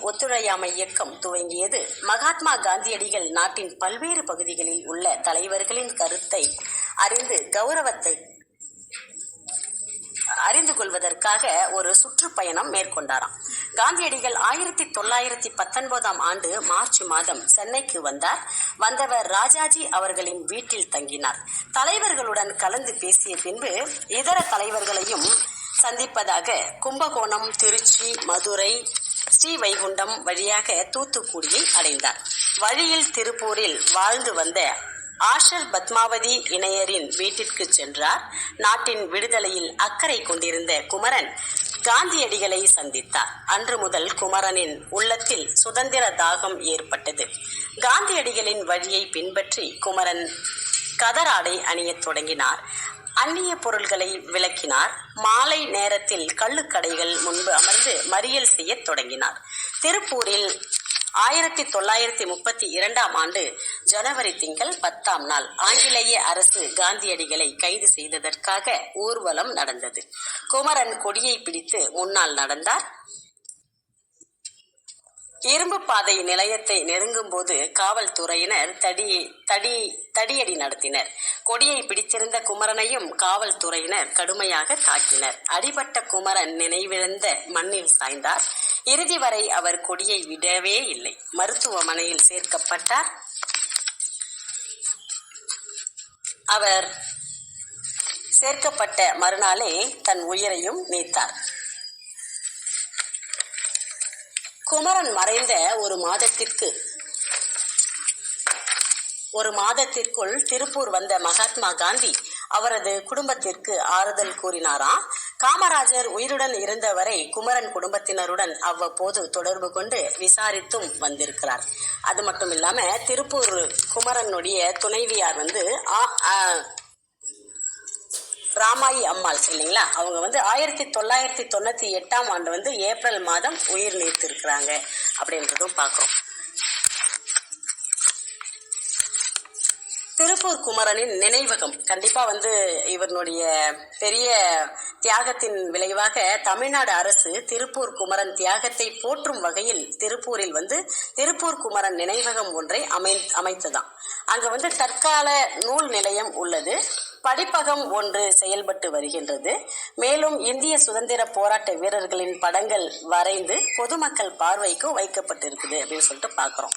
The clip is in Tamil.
ஒத்துழையாமை இயக்கம் துவங்கியது. மகாத்மா காந்தியடிகள் நாட்டின் பல்வேறு பகுதிகளில் உள்ள தலைவர்களின் கருத்தை அறிந்து கௌரவத்தை அறிந்து கொள்வதற்காக ஒரு சுற்றுப்பயணம் மேற்கொண்டாராம். காந்தியடிகள் ஆயிரத்தி தொள்ளாயிரத்தி பத்தொன்பதாம் ஆண்டு மார்ச் மாதம் சென்னைக்கு வந்தார். வந்தவர் ராஜாஜி அவர்களின் வீட்டில் தங்கினார். தலைவர்களுடன் கலந்து பேசிய பின்பு இதர தலைவர்களையும் சந்திப்பதாக கும்பகோணம் திருச்சி மதுரை ஸ்ரீவைகுண்டம் வழியாக தூத்துக்குடியை அடைந்தார். வழியில் திருப்பூரில் வாழ்ந்து வந்த ஆஷர் பத்மாவதி இணையரின் வீட்டிற்கு சென்றார். நாட்டின் விடுதலையில் அக்கறை கொண்டிருந்த குமரன் காந்தியடிகளை சந்தித்தார். அன்று முதல் குமரனின் உள்ளத்தில் சுதந்திர தாகம் ஏற்பட்டது. காந்தியடிகளின் வழியை பின்பற்றி குமரன் கதராடை அணியத் தொடங்கினார். அந்நிய பொருள்களை விளக்கினார். மாலை நேரத்தில் கள்ளுக்கடைகள் முன்பு அமர்ந்து மறியல் செய்யத் தொடங்கினார். திருப்பூரில் ஆயிரத்தி தொள்ளாயிரத்தி முப்பத்தி இரண்டாம் ஆண்டு ஜனவரி திங்கள் பத்தாம் நாள் ஆங்கிலேய அரசு காந்தியடிகளை கைது செய்ததற்காக ஊர்வலம் நடந்தது. குமரன் கொடியை பிடித்து முன்னால் நடந்தார். இரும்பு பாதை நிலையத்தை நெருங்கும் போது காவல்துறையினர் தடி தடி தடியடி நடத்தினர். கொடியை பிடித்திருந்த குமரனையும் காவல்துறையினர் கடுமையாக தாக்கினர். அடிபட்ட குமரன் நினைவிழந்த மண்ணில் சாய்ந்தார். இறுதி வரை அவர் கொடியை விடவே இல்லை. மருத்துவமனையில் சேர்க்கப்பட்டார். அவர் சேர்க்கப்பட்ட மறுநாளே தன் உயிரையும் நீத்தார் குமரன் மறைந்த ஒரு மாதத்திற்கு ஒரு மாதத்திற்குள் திருப்பூர் வந்த மகாத்மா காந்தி அவரது குடும்பத்திற்கு ஆறுதல் கூறினாராம். காமராஜர் உயிருடன் இருந்தவரை குமரன் குடும்பத்தினருடன் அவ்வப்போது தொடர்பு கொண்டு விசாரித்தும் வந்திருக்கிறார். அது மட்டும் இல்லாம திருப்பூர் குமரனுடைய துணைவியார் வந்து ராமாயி அம்மாள் இல்லைங்களா அவங்க வந்து ஆயிரத்தி தொள்ளாயிரத்தி தொண்ணூத்தி எட்டாம் ஆண்டு வந்து ஏப்ரல் மாதம் உயிர் நீத்திருக்கிறாங்க அப்படின்றதும் பார்க்குறோம். திருப்பூர் குமரனின் நினைவகம். கண்டிப்பா வந்து இவனுடைய பெரிய தியாகத்தின் விளைவாக தமிழ்நாடு அரசு திருப்பூர் குமரன் தியாகத்தை போற்றும் வகையில் திருப்பூரில் வந்து திருப்பூர் குமரன் நினைவகம் ஒன்றை அமை அமைத்ததாம். அங்க வந்து தற்கால நூல் நிலையம் உள்ளது. படிப்பகம் ஒன்று செயல்பட்டு வருகின்றது. மேலும் இந்திய சுதந்திர போராட்ட வீரர்களின் படங்கள் வரைந்து பொதுமக்கள் பார்வைக்கு வைக்கப்பட்டிருக்குது அப்படின்னு சொல்லிட்டு பார்க்குறோம்.